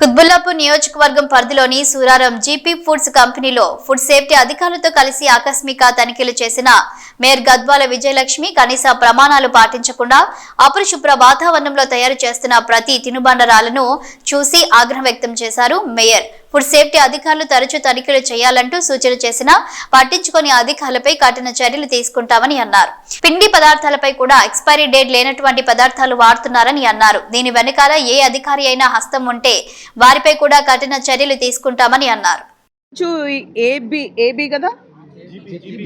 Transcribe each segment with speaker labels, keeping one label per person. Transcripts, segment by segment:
Speaker 1: కుత్బుల్లాపూర్ నియోజకవర్గం పరిధిలోని Suraram GP foods కంపెనీలో ఫుడ్ సేఫ్టీ అధికారులతో కలిసి ఆకస్మిక తనిఖీలు చేసిన మేయర్ గద్వాల విజయలక్ష్మి కనీస ప్రమాణాలు పాటించకుండా అపరిశుభ్ర వాతావరణంలో తయారు చేస్తున్న ప్రతి తినుబండరాలను చూసి ఆగ్రహం వ్యక్తం చేశారు మేయర్. ఫుడ్ సేఫ్టీ అధికారులు తరచూ తనిఖీలు చేయాలంటూ సూచన చేసినా పట్టించుకొని అధికారులపై కఠిన చర్యలు తీసుకుంటామని అన్నారు. పిండి పదార్థాలపై కూడా ఎక్స్పైరీ డేట్ లేనటువంటి పదార్థాలు వాడుతున్నారని అన్నారు. దీని వెనకాల ఏ అధికారి అయినా హస్తం ఉంటే వారిపై కూడా కఠిన చర్యలు తీసుకుంటామని అన్నారు.
Speaker 2: చూ ఏబి ఏబి కదా?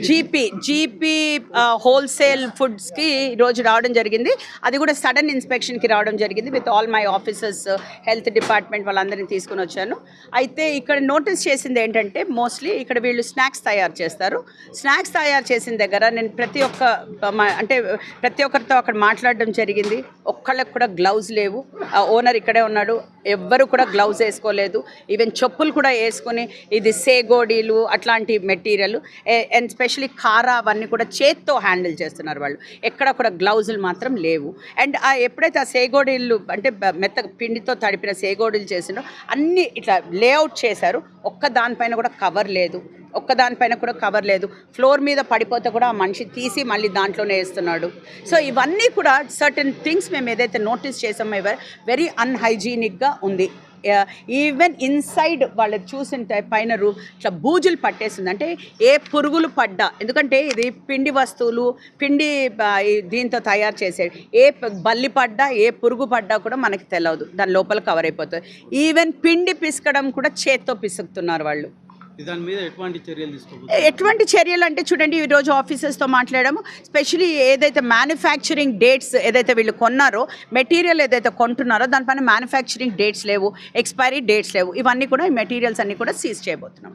Speaker 2: జీపీ జీపీ హోల్సేల్ ఫుడ్స్కి ఈరోజు రావడం జరిగింది. అది కూడా సడన్ ఇన్స్పెక్షన్కి రావడం జరిగింది with all my officers health department వాళ్ళందరినీ తీసుకుని వచ్చాను. అయితే ఇక్కడ నోటీస్ చేసింది ఏంటంటే మోస్ట్లీ ఇక్కడ వీళ్ళు స్నాక్స్ తయారు చేస్తారు. స్నాక్స్ తయారు చేసిన దగ్గర నేను ప్రతి ఒక్క అంటే ప్రతి ఒక్కరితో అక్కడ మాట్లాడడం జరిగింది. ఒక్కళ్ళకి కూడా గ్లౌజ్ లేవు. ఓనర్ ఇక్కడే ఉన్నాడు. ఎవ్వరు కూడా గ్లౌజ్ వేసుకోలేదు. ఈవెన్ చెప్పులు కూడా వేసుకొని ఇది సేగోడీలు అట్లాంటి మెటీరియల్. అండ్ స్పెషలీ కారా అవన్నీ కూడా చేత్తో హ్యాండిల్ చేస్తున్నారు వాళ్ళు. ఎక్కడ కూడా గ్లౌజులు మాత్రం లేవు. అండ్ ఆ ఎప్పుడైతే ఆ సేగోడీలు అంటే మెత్త పిండితో తడిపిన సేగోడీలు చేసినో అన్నీ ఇట్లా లేఅవుట్ చేశారు. ఒక్క దానిపైన కూడా కవర్ లేదు. ఒక్క దానిపైన కూడా కవర్ లేదు. ఫ్లోర్ మీద పడిపోతే కూడా ఆ మనిషి తీసి మళ్ళీ దాంట్లోనే వేస్తున్నాడు. సో ఇవన్నీ కూడా సర్టన్ థింగ్స్ మేము ఏదైతే నోటీస్ చేసామో ఇవ వెరీ అన్హైజీనిక్గా ఉంది. ఈవెన్ ఇన్సైడ్ వాళ్ళు చూసిన పైన రూ ఇట్లా బూజులు పట్టేసింది. అంటే ఏ పురుగులు పడ్డా ఎందుకంటే ఇది పిండి వస్తువులు పిండి దీంతో తయారు చేసే ఏ బల్లి పడ్డా ఏ పురుగు పడ్డా కూడా మనకి తెలియదు దాని లోపల కవర్ అయిపోతుంది. ఈవెన్ పిండి పిసకడం కూడా చేత్తో పిసుకుతున్నారు వాళ్ళు.
Speaker 3: దాని మీద ఎటువంటి చర్యలు తీసుకోబోతున్నారు
Speaker 2: ఎటువంటి చర్యలు అంటే చూడండి ఈరోజు ఆఫీసర్స్తో మాట్లాడాము. స్పెషలీ ఏదైతే మ్యానుఫ్యాక్చరింగ్ డేట్స్ ఏదైతే వీళ్ళు కొన్నారో మెటీరియల్ ఏదైతే కొంటున్నారో దానిపైన మ్యానుఫ్యాక్చరింగ్ డేట్స్ లేవు ఎక్స్పైరీ డేట్స్ లేవు. ఇవన్నీ కూడా ఈ మెటీరియల్స్ అన్నీ కూడా సీజ్ చేయబోతున్నాం.